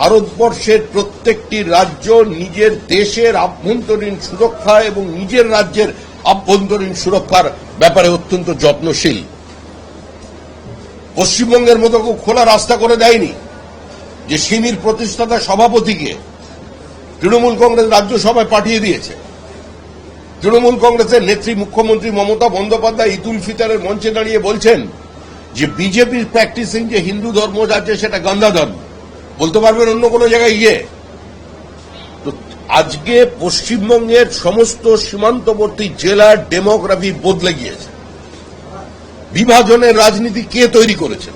ভারতবর্ষের প্রত্যেকটি রাজ্য নিজের দেশের আভ্যন্তরীণ সুরক্ষা এবং নিজের রাজ্যের আভ্যন্তরীণ সুরক্ষার ব্যাপারে অত্যন্ত যত্নশীল। পশ্চিমবঙ্গের মতো কেউ খোলা রাস্তা করে দেয়নি যে সিমির প্রতিষ্ঠাতা সভাপতিকে তৃণমূল কংগ্রেস রাজ্যসভায় পাঠিয়ে দিয়েছে। তৃণমূল কংগ্রেসের নেত্রী মুখ্যমন্ত্রী মমতা বন্দ্যোপাধ্যায় উল ফিতরের মঞ্চে দাঁড়িয়ে বলছেন যে বিজেপির প্র্যাকটিসিং যে হিন্দু ধর্ম যাচ্ছে সেটা গন্ধা ধর্ম। বলতে পারবেন অন্য কোনো জায়গায় গিয়ে? তো আজকে পশ্চিমবঙ্গের সমস্ত সীমান্তবর্তী জেলার ডেমোগ্রাফি বদলে গিয়েছে। বিভাজনের রাজনীতি কে তৈরি করেছেন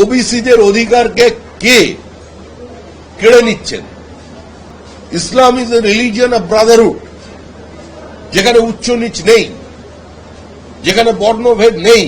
ওবিসিদের অধিকারকে কে কেড়ে নিচ্ছেন? Islam is a religion of brotherhood, যেখানে উচ্চ নিচ নেই, যেখানে বর্ণভেদ নেই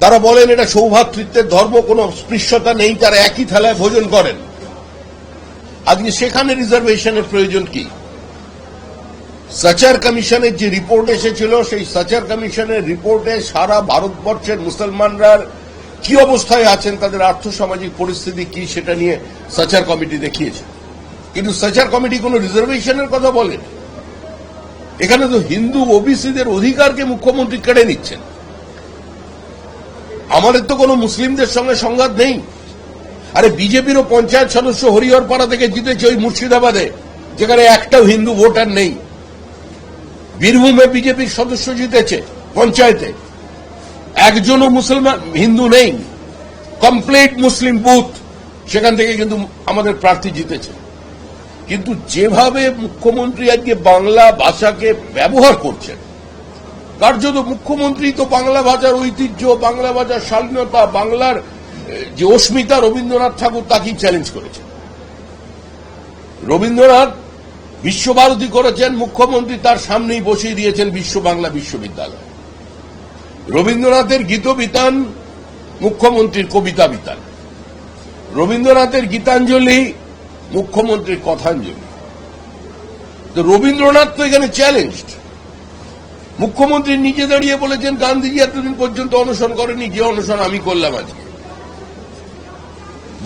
তারা বলেন, এটা সৌভাতৃত্বের ধর্ম, কোনো স্পৃশ্যতা নেই, তারা একই থালায় ভোজন করেন। আজকে সেখানে রিজার্ভেশনের প্রয়োজন কি? সাচার কমিশনের যে রিপোর্ট এসেছিল, সেই সাচার কমিশনের রিপোর্টে সারা ভারতবর্ষের মুসলমানরা কি অবস্থায় আছেন, তাদের আর্থসামাজিক পরিস্থিতি কি, সেটা নিয়ে সাচার কমিটি দেখিয়েছে। কিন্তু সাচার কমিটি কোনো রিজার্ভেশনের কথা বলেন। এখানে তো হিন্দু ওবিসিদের অধিকারকে মুখ্যমন্ত্রী কেড়ে নিচ্ছেন। আমাদের তো কোনো মুসলিমদের সঙ্গে সংঘাত নেই। আরে বিজেপিরও পঞ্চায়েত সদস্য হরিহরপাড়া থেকে জিতেছে ওই মুর্শিদাবাদে, যেখানে একটাও হিন্দু ভোটার নেই। বীরভূমে বিজেপির সদস্য জিতেছে পঞ্চায়েতে। একজনও মুসলমান, হিন্দু নেই। কমপ্লিট মুসলিম বুথ, সেখান থেকে কিন্তু আমাদের প্রার্থী জিতেছে। কিন্তু যেভাবে মুখ্যমন্ত্রী আজকে বাংলা ভাষাকে ব্যবহার করছেন কার্যত মুখ্যমন্ত্রী তো বাংলা ভাষার ঐতিহ্য, বাংলা ভাষার স্বাধীনতা বাংলার যে অস্মিতা রবীন্দ্রনাথ ঠাকুর তাকেই চ্যালেঞ্জ করেছেন রবীন্দ্রনাথ বিশ্বভারতী করেছেন, মুখ্যমন্ত্রী তার সামনেই বসিয়ে দিয়েছেন বিশ্ব বাংলা বিশ্ববিদ্যালয়। রবীন্দ্রনাথের গীত বিতান মুখ্যমন্ত্রীর কবিতা বিতান রবীন্দ্রনাথের গীতাঞ্জলি মুখ্যমন্ত্রীর কথাঞ্জলি। তো রবীন্দ্রনাথ তো এখানে চ্যালেঞ্জড মুখ্যমন্ত্রী নিজে দাঁড়িয়ে বলেছেন, গান্ধীজি এতদিন পর্যন্ত অনশন করেনি যে অনশন আমি করলাম আজকে।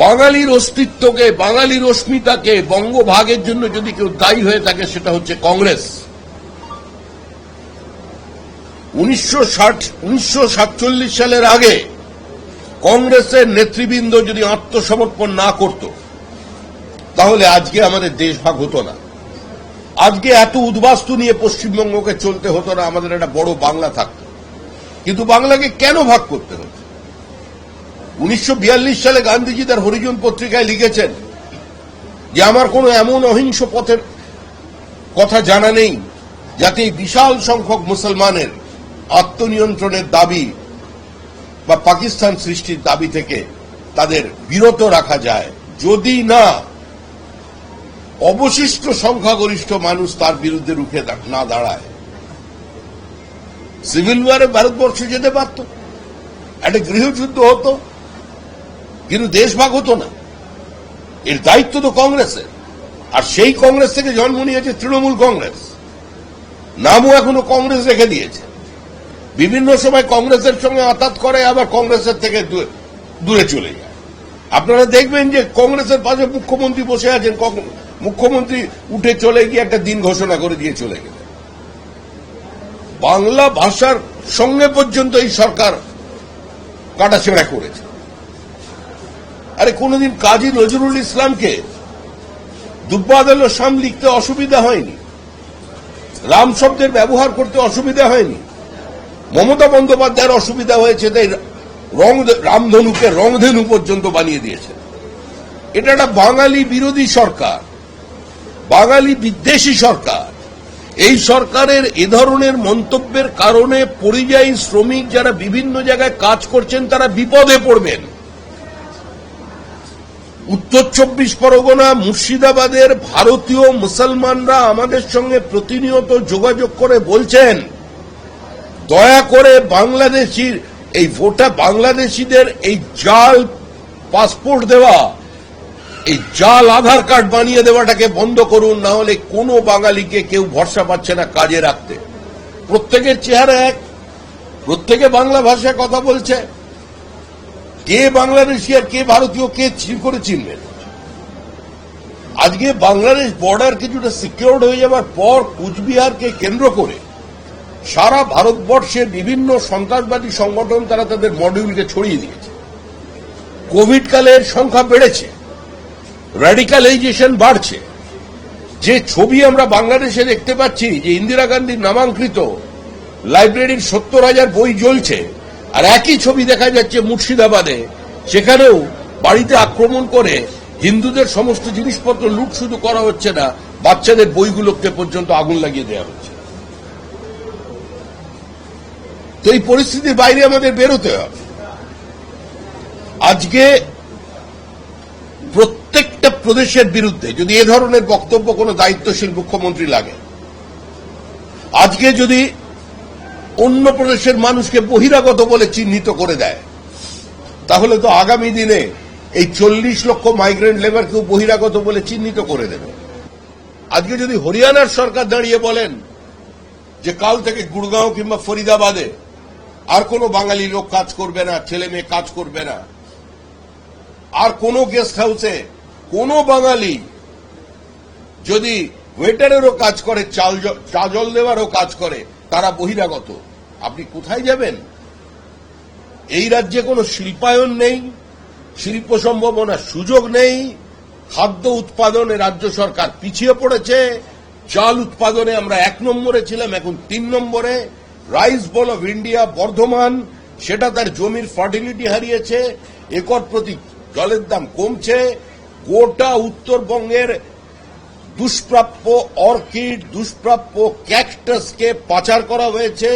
বাঙালির অস্তিত্বকে, বাঙালির অস্মিতাকে বঙ্গভাগের জন্য যদি কেউ দায়ী হয়ে থাকে, সেটা হচ্ছে কংগ্রেস। উনিশশো সালের আগে কংগ্রেসের নেতৃবৃন্দ যদি আত্মসমর্পণ না করত, তাহলে আজকে আমাদের দেশ ভাগ হতো না। আজকে এত উদ্বাস্তু নিয়ে পশ্চিমবঙ্গকে চলতে হতো না, আমাদের একটা বড় বাংলা থাকত। কিন্তু বাংলাকে কেন ভাগ করতে হতো? উনিশশো বিয়াল্লিশ সালে গান্ধীজি তার হরিজন পত্রিকায় লিখেছেন যে, আমার কোনো এমন অহিংস পথের কথা জানা নেই, যাতে বিশাল সংখ্যক মুসলমানের আত্মনিয়ন্ত্রণের দাবি বা পাকিস্তান সৃষ্টির দাবি থেকে তাদের বিরত রাখা যায়। যদি না অবশিষ্ট সংখ্যাগরিষ্ঠ মানুষ তার বিরুদ্ধে রুখে না দাঁড়ায়। সিভিল ওয়ারে ভারতবর্ষ যেতে পারত। একটা গৃহযুদ্ধ হতো। কিন্তু দেশ ভাগ হতো না। এর দায়িত্ব তো কংগ্রেসের। আর সেই কংগ্রেস থেকে জন্ম নিয়েছে তৃণমূল কংগ্রেস। নামও এখনও কংগ্রেস রেখে দিয়েছে। বিভিন্ন সময় কংগ্রেসের সঙ্গে আতাত করে, আবার কংগ্রেসের থেকে দূরে- চলে যায়। আপনারা দেখবেন যে কংগ্রেসের পাশে মুখ্যমন্ত্রী বসে আছেন কং- মুখ্যমন্ত্রী উঠে চলে গিয়ে একটা দিন ঘোষণা করে দিয়ে চলে গেলেন। বাংলা ভাষার সঙ্গে পর্যন্ত এই সরকার কাটাছেড়া করেছে। আরে কোনোদিন কাজী নজরুল ইসলামকে দুব্বাদল শাম লিখতে অসুবিধা হয়নি? রাম শব্দের ব্যবহার করতে অসুবিধা হয়নি? মমতা বন্দ্যোপাধ্যায়ের অসুবিধা হয়েছে, তাই রং রামধনুকে রংধনু পর্যন্ত বানিয়ে দিয়েছে। এটা একটা বাঙালি বিরোধী সরকার। বাঙালি বিদ্বেষী সরকার। এই সরকারের এ ধরনের মন্তব্যের কারণে পরিযায়ী শ্রমিক যারা বিভিন্ন জায়গায় কাজ করছেন, তারা বিপদে পড়বেন। উত্তর চব্বিশ পরগনা, মুর্শিদাবাদের ভারতীয় মুসলমানরা আমাদের সঙ্গে প্রতিনিয়ত যোগাযোগ করে বলছেন, দয়া করে বাংলাদেশির, এই ভোটা বাংলাদেশিদের এই জাল পাসপোর্ট দেওয়া এই জাল আধার কার্ড বানিয়ে দেওয়াটাকে বন্ধ করুন, না হলে কোনো বাঙালিকে কেউ ভরসা পাচ্ছে না কাজে রাখতে। প্রত্যেকের চেহারা এক, প্রত্যেকে বাংলা ভাষায় কথা বলছে। কে বাংলাদেশি আর কে ভারতীয়, কে করে চিনবেন আজকে বাংলাদেশ বর্ডার কিছুটা সিকিউরড হয়ে যাওয়ার পর কুচবিহারকে কেন্দ্র করে সারা ভারতবর্ষে বিভিন্ন সন্ত্রাসবাদী সংগঠন তারা তাদের মডিউলকে ছড়িয়ে দিয়েছে। কোভিড কালের সংখ্যা বেড়েছে। র্যাডিকালাইজেশন বাড়ছে। যে ছবি আমরা বাংলাদেশে দেখতে পাচ্ছি, যে ইন্দিরা গান্ধীর নামাঙ্কিত লাইব্রেরির সত্তর হাজার বই জ্বলছে, আর একই ছবি দেখা যাচ্ছে মুর্শিদাবাদে, সেখানেও বাড়িতে আক্রমণ করে হিন্দুদের সমস্ত জিনিসপত্র লুট শুধু করা হচ্ছে না, বাচ্চাদের বইগুলোকে পর্যন্ত আগুন লাগিয়ে দেওয়া হচ্ছে। তো এই পরিস্থিতির বাইরে আমাদের বেরোতে হবে। আজকে প্রত্যেকটা প্রদেশের বিরুদ্ধে যদি এ ধরনের বক্তব্য কোনো দায়িত্বশীল মুখ্যমন্ত্রী লাগে, আজকে যদি অন্য প্রদেশের মানুষকে বহিরাগত বলে চিহ্নিত করে দেয়, তাহলে তো আগামী দিনে এই চল্লিশ লক্ষ মাইগ্রেন্ট লেবারকেও বহিরাগত বলে চিহ্নিত করে দেবে। আজকে যদি হরিয়ানার সরকার দাঁড়িয়ে বলেন যে কাল থেকে গুড়গাঁও কিংবা ফরিদাবাদে আর কোনো বাঙালি লোক কাজ করবে না ছেলে মেয়ে কাজ করবে না, আর কোনো গেস্ট হাউসে কোনো বাঙালি যদি ওয়েটারেরও কাজ করে, চাল চা জল দেওয়ারও কাজ করে, তারা বহিরাগত। আপনি কোথায় যাবেন? এই রাজ্যে কোনো শিল্পায়ন নেই, শিল্প সম্ভাবনার সুযোগ নেই, খাদ্য উৎপাদনে রাজ্য সরকার পিছিয়ে পড়েছে, চাল উৎপাদনে আমরা এক নম্বরে ছিলাম, এখন তিন নম্বরে। Rice ball of India Bardhaman, সেটা তার জমির ফার্টিলিটি হারিয়েছে, একর প্রতি জলের দাম কমছে গোটা উত্তরবঙ্গের দুষ্প্রাপ্য অর্কিড, দুষ্প্রাপ্য ক্যাকটাসকে পাচার করা হয়েছে।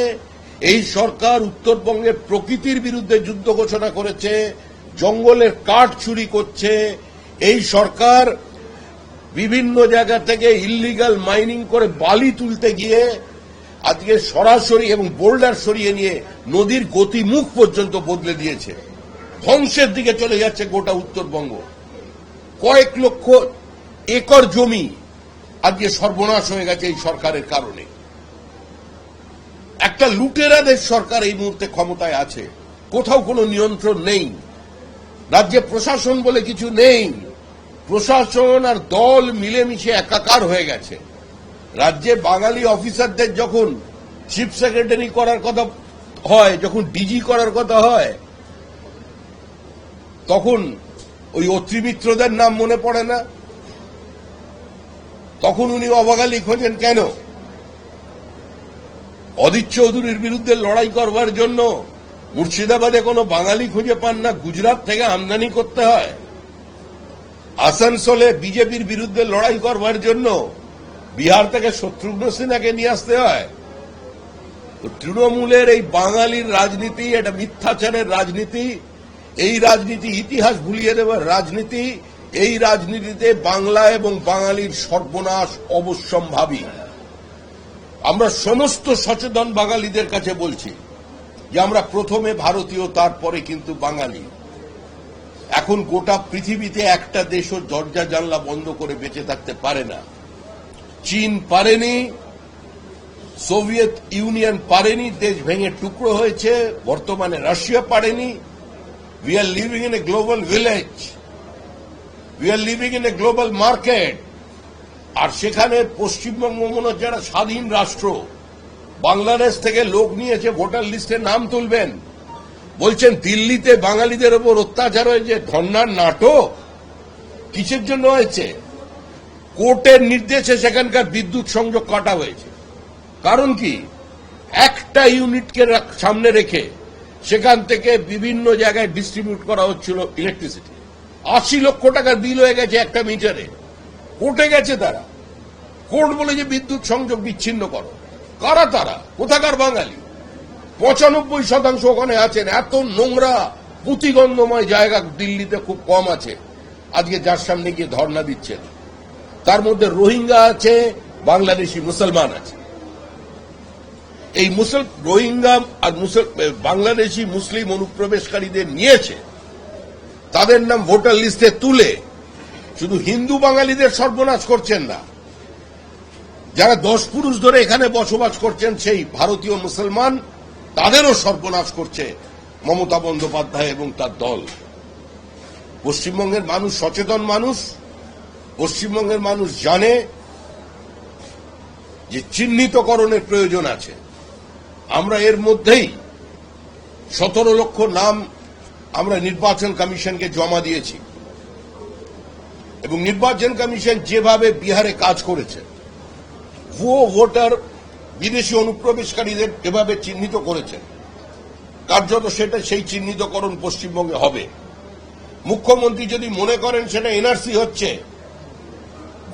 এই সরকার উত্তরবঙ্গের প্রকৃতির বিরুদ্ধে যুদ্ধ ঘোষণা করেছে, জঙ্গলের কাঠ চুরি করছে। এই সরকার বিভিন্ন জায়গা থেকে ইল্লিগাল মাইনিং করে বালি তুলতে গিয়ে আজকে সরাসরি এবং বোল্ডার সরিয়ে নিয়ে নদীর গতিমুখ পর্যন্ত বদলে দিয়েছে। ধ্বংসের দিকে চলে যাচ্ছে গোটা উত্তরবঙ্গ। কয়েক লক্ষ একর জমি আজকে সর্বনাশ হয়ে গেছে এই সরকারের কারণে। একটা লুটেরাদের সরকার এই মুহূর্তে ক্ষমতায় আছে। কোথাও কোনো নিয়ন্ত্রণ নেই। রাজ্যে প্রশাসন বলে কিছু নেই। প্রশাসন আর দল মিলেমিশে একাকার হয়ে গেছে। রাজ্যে বাঙালি অফিসারদের যখন চিফ সেক্রেটারি করার কথা হয়, যখন ডিজি করার কথা হয়, তখন ওই অত্রিমিত্রদের নাম মনে পড়ে না? তখন উনি অবাগালি খোঁজেন কেন? অদিত চৌধুরীর বিরুদ্ধে লড়াই করবার জন্য মুর্শিদাবাদে কোনো বাঙালি খুঁজে পান না, গুজরাট থেকে আমদানি করতে হয়। আসানসোলে বিজেপির বিরুদ্ধে লড়াই করবার জন্য বিহার থেকে শত্রুঘ্ন সিনহাকে নিয়ে আসতে হয়। তৃণমূলের এই বাঙালির রাজনীতি, এটা মিথ্যাচারের রাজনীতি এই রাজনীতি ইতিহাস ভুলিয়ে দেওয়ার রাজনীতি, এই রাজনীতিতে বাংলা এবং বাঙালির সর্বনাশ অবশ্যম্ভাবী। আমরা সমস্ত সচেতন বাঙালিদের কাছে বলছি যে আমরা প্রথমে ভারতীয়, তারপরে কিন্তু বাঙালি। এখন গোটা পৃথিবীতে একটা দেশও দরজা জানলা বন্ধ করে বেঁচে থাকতে পারে না। চীন পারেনি, সোভিয়েত ইউনিয়ন পারেনি, দেশ ভেঙে টুকরো হয়েছে, বর্তমানে রাশিয়া পারেনি we are living in a global village we are living in a global market আর সেখানে পশ্চিমবঙ্গ মনে একটা স্বাধীন রাষ্ট্র। বাংলাদেশ থেকে লোক নিয়েছে ভোটার লিস্টে নাম তুলবেন। বলছেন, দিল্লিতে বাঙালিদের ওপর অত্যাচার হয়েছে, ধর্নার নাটক। কিসের জন্য হয়েছে? কোর্টের নির্দেশে সেখানকার বিদ্যুৎ সংযোগ কাটা হয়েছে। কারণ কি? একটা ইউনিটকে সামনে রেখে সেখান থেকে বিভিন্ন জায়গায় ডিস্ট্রিবিউট করা হচ্ছিল ইলেকট্রিসিটি আশি লক্ষ টাকার বিল হয়ে গেছে একটা মিটারে কোর্টে গেছে তারা। কোর্ট বলে যে বিদ্যুৎ সংযোগ বিচ্ছিন্ন করো। কারা তারা? কোথাকার বাঙালি? পঁচানব্বই শতাংশ ওখানে আছেন। এত নোংরা পুঁতিগন্ধময় জায়গা দিল্লিতে খুব কম আছে। আজকে যার সামনে গিয়ে ধর্ণা দিচ্ছেন। তার মধ্যে রোহিঙ্গা আছে, বাংলাদেশি মুসলমান আছে। এই মুসল রোহিঙ্গা আর মুসল- বাংলাদেশি মুসলিম অনুপ্রবেশকারীদের নিয়েছে। তাদের নাম ভোটার লিস্টে তুলে শুধু হিন্দু বাঙালিদের সর্বনাশ করছেন না। যারা দশ পুরুষ ধরে এখানে বসবাস করছেন, সেই ভারতীয় মুসলমান, তাদেরও সর্বনাশ করছে মমতা বন্দ্যোপাধ্যায় এবং তার দল। পশ্চিমবঙ্গের মানুষ সচেতন মানুষ, পশ্চিমবঙ্গের মানুষ জানে যে চিহ্নিতকরণের প্রয়োজন আছে। আমরা এর মধ্যেই সতেরো লক্ষ নাম আমরা নির্বাচন কমিশনকে জমা দিয়েছি। এবং নির্বাচন কমিশন যেভাবে বিহারে কাজ করেছে, ভুয়ো ভোটার, বিদেশি অনুপ্রবেশকারীদের এভাবে চিহ্নিত করেছেন কার্যত সেটা সেই চিহ্নিতকরণ পশ্চিমবঙ্গে হবে। মুখ্যমন্ত্রী যদি মনে করেন সেটা এনআরসি হচ্ছে,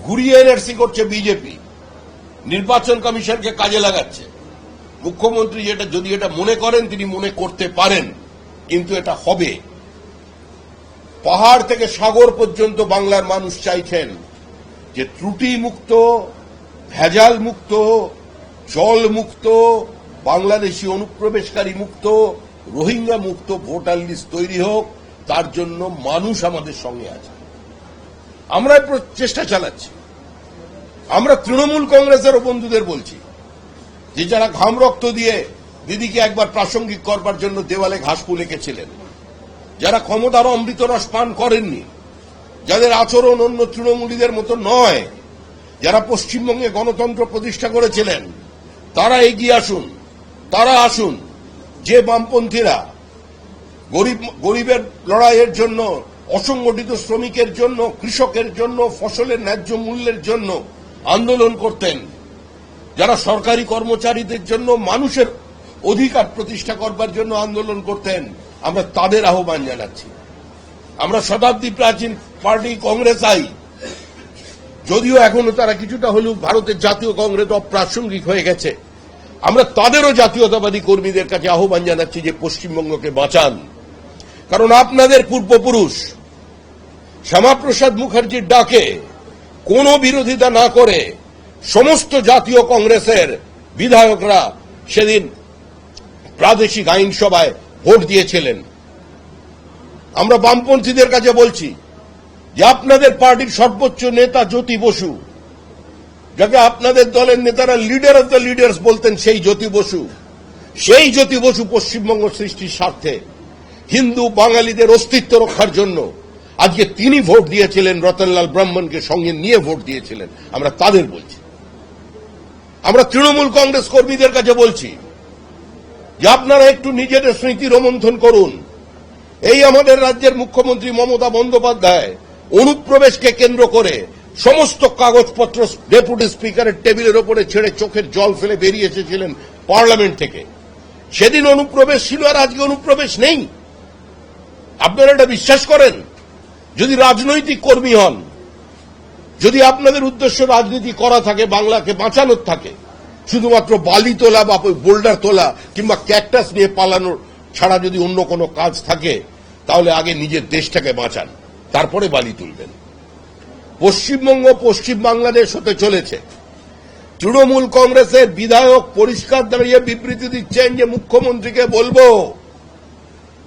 ঘুরিয়ে এনআরসি করছে বিজেপি, নির্বাচন কমিশনকে কাজে লাগাচ্ছে। মুখ্যমন্ত্রী যেটা, যদি এটা মনে করেন, তিনি মনে করতে পারেন। কিন্তু এটা হবে। পাহাড় থেকে সাগর পর্যন্ত বাংলার মানুষ চাইছেন যে ত্রুটি মুক্ত, ভেজাল মুক্ত, জল মুক্ত, বাংলাদেশি অনুপ্রবেশকারী মুক্ত, রোহিঙ্গা মুক্ত ভোটার লিস্ট তৈরি হোক, তার জন্য মানুষ আমাদের সঙ্গে আছে। আমরা চেষ্টা চালাচ্ছি। আমরা তৃণমূল কংগ্রেসেরও বন্ধুদের বলছি। যে যারা ঘাম রক্ত দিয়ে দিদিকে একবার প্রাসঙ্গিক করবার জন্য দেওয়ালে ঘাস ফুল এঁকেছিলেন, যারা ক্ষমতার অমৃত রস পান করেননি, যাদের আচরণ অন্য তৃণমূলীদের মতো নয়, যারা পশ্চিমবঙ্গে গণতন্ত্র প্রতিষ্ঠা করেছিলেন, তারা এগিয়ে আসুন, তারা আসুন, যে বামপন্থীরা গরিব, গরিবের লড়াইয়ের জন্য, অসংগঠিত শ্রমিকের জন্য, কৃষকের জন্য, ফসলের ন্যায্য মূল্যের জন্য আন্দোলন করতেন যারা সরকারি কর্মচারীদের জন্য মানুষের অধিকার প্রতিষ্ঠা করবার জন্য আন্দোলন করতেন, আমরা তাদের আহ্বান জানাচ্ছি। আমরা শতাব্দী প্রাচীন পার্টি কংগ্রেস আই। যদিও এখনও তারা কিছুটা হলেও ভারতের জাতীয় কংগ্রেস অপ্রাসঙ্গিক হয়ে গেছে। আমরা তাদেরও জাতীয়তাবাদী কর্মীদের কাছে আহ্বান জানাচ্ছি যে পশ্চিমবঙ্গকে বাঁচান। কারণ আপনাদের পূর্বপুরুষ শ্যামাপ্রসাদ মুখার্জির ডাকে কোনো বিরোধিতা না করে সমস্ত জাতীয় কংগ্রেসের বিধায়করা সেদিন প্রাদেশিক আইনসভায় ভোট দিয়েছিলেন। আমরা বামপন্থীদের কাছে বলছি যে আপনাদের পার্টির সর্বোচ্চ নেতা জ্যোতি বসু, যাকে আপনাদের দলের নেতারা লিডার অফ দ্য লিডার্স বলতেন সেই জ্যোতি বসু, সেই জ্যোতি বসু পশ্চিমবঙ্গ সৃষ্টির স্বার্থে হিন্দু বাঙালিদের অস্তিত্ব রক্ষার জন্য আজকে তিনি ভোট দিয়েছিলেন, রতনলাল ব্রাহ্মণকে সঙ্গে নিয়ে ভোট দিয়েছিলেন। আমরা তাদের বলছি। আমরা তৃণমূল কংগ্রেস কর্মীদের কাছে বলছি যে আপনারা একটু নিজেদের স্মৃতি রোমন্থন করুন। এই আমাদের রাজ্যের মুখ্যমন্ত্রী মমতা বন্দ্যোপাধ্যায় অনুপ্রবেশকে কেন্দ্র করে সমস্ত কাগজপত্র ডেপুটি স্পিকারের টেবিলের ওপরে ছেড়ে চোখের জল ফেলে বেরিয়ে এসেছিলেন পার্লামেন্ট থেকে। সেদিন অনুপ্রবেশ ছিল আর আজকে অনুপ্রবেশ নেই। আপনারা এটা বিশ্বাস করেন? যদি রাজনৈতিক কর্মী হন যদি আপনাদের উদ্দেশ্য রাজনীতি করা থাকে, বাংলাকে বাঁচানোর থাকে, শুধুমাত্র বালি তোলা বা বোল্ডার তোলা কিংবা ক্যাকটাস নিয়ে পালানোর ছাড়া যদি অন্য কোনো কাজ থাকে, তাহলে আগে নিজের দেশটাকে বাঁচান, তারপরে বালি তুলবেন। পশ্চিমবঙ্গ পশ্চিম বাংলাদেশ হতে চলেছে। তৃণমূল কংগ্রেসের বিধায়ক পরিষ্কার দাঁড়িয়ে বিবৃতি দিচ্ছেন যে, মুখ্যমন্ত্রীকে বলব,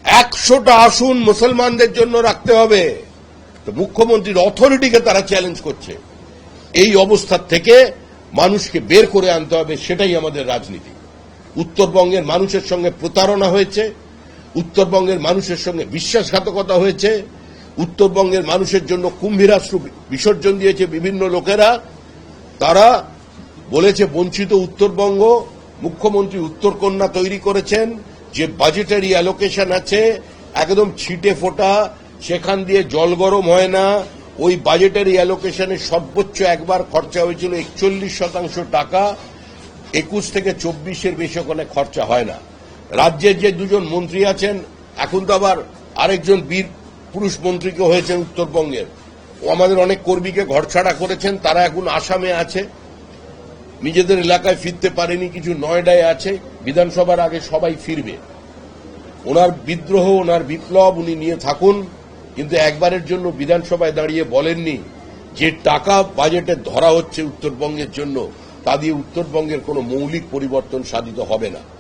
একশোটা আসন মুসলমানদের জন্য রাখতে হবে। মুখ্যমন্ত্রীর অথরিটিকে তারা চ্যালেঞ্জ করছে। এই অবস্থা থেকে মানুষকে বের করে আনতে হবে, সেটাই আমাদের রাজনীতি। উত্তরবঙ্গের মানুষের সঙ্গে প্রতারণা হয়েছে, উত্তরবঙ্গের মানুষের সঙ্গে বিশ্বাসঘাতকতা হয়েছে, উত্তরবঙ্গের মানুষের জন্য কুম্ভীরাশ্রু বিসর্জন দিয়েছে বিভিন্ন লোকেরা। তারা বলেছে, বঞ্চিত উত্তরবঙ্গ, মুখ্যমন্ত্রী উত্তরকন্যা তৈরি করেছেন, যে বাজেটারি অ্যালোকেশন আছে, একদম ছিটে ফোটা সেখান দিয়ে জল গরম হয় না। ওই বাজেটের অ্যালোকেশনে সর্বোচ্চ একবার খরচা হয়েছিল একচল্লিশ শতাংশ টাকা। একুশ থেকে চব্বিশের বেশি ওখানে খরচা হয় না। রাজ্যের যে দুজন মন্ত্রী আছেন, এখন তো আবার আরেকজন বীর পুরুষ মন্ত্রীকে হয়েছেন উত্তরবঙ্গের। ও আমাদের অনেক কর্মীকে ঘরছাড়া করেছেন, তারা এখন আসামে আছে। নিজেদের এলাকায় ফিরতে পারেনি, কিছু নয়ডায় আছে। বিধানসভার আগে সবাই ফিরবে। ওনার বিদ্রোহ, ওনার বিপ্লব, উনি নিয়ে থাকুন। কিন্তু একবারের জন্য বিধানসভায় দাঁড়িয়ে বলেননি যে টাকা বাজেটে ধরা হচ্ছে উত্তরবঙ্গের জন্য, তা দিয়ে উত্তরবঙ্গের কোনো মৌলিক পরিবর্তন সাধিত হবে না।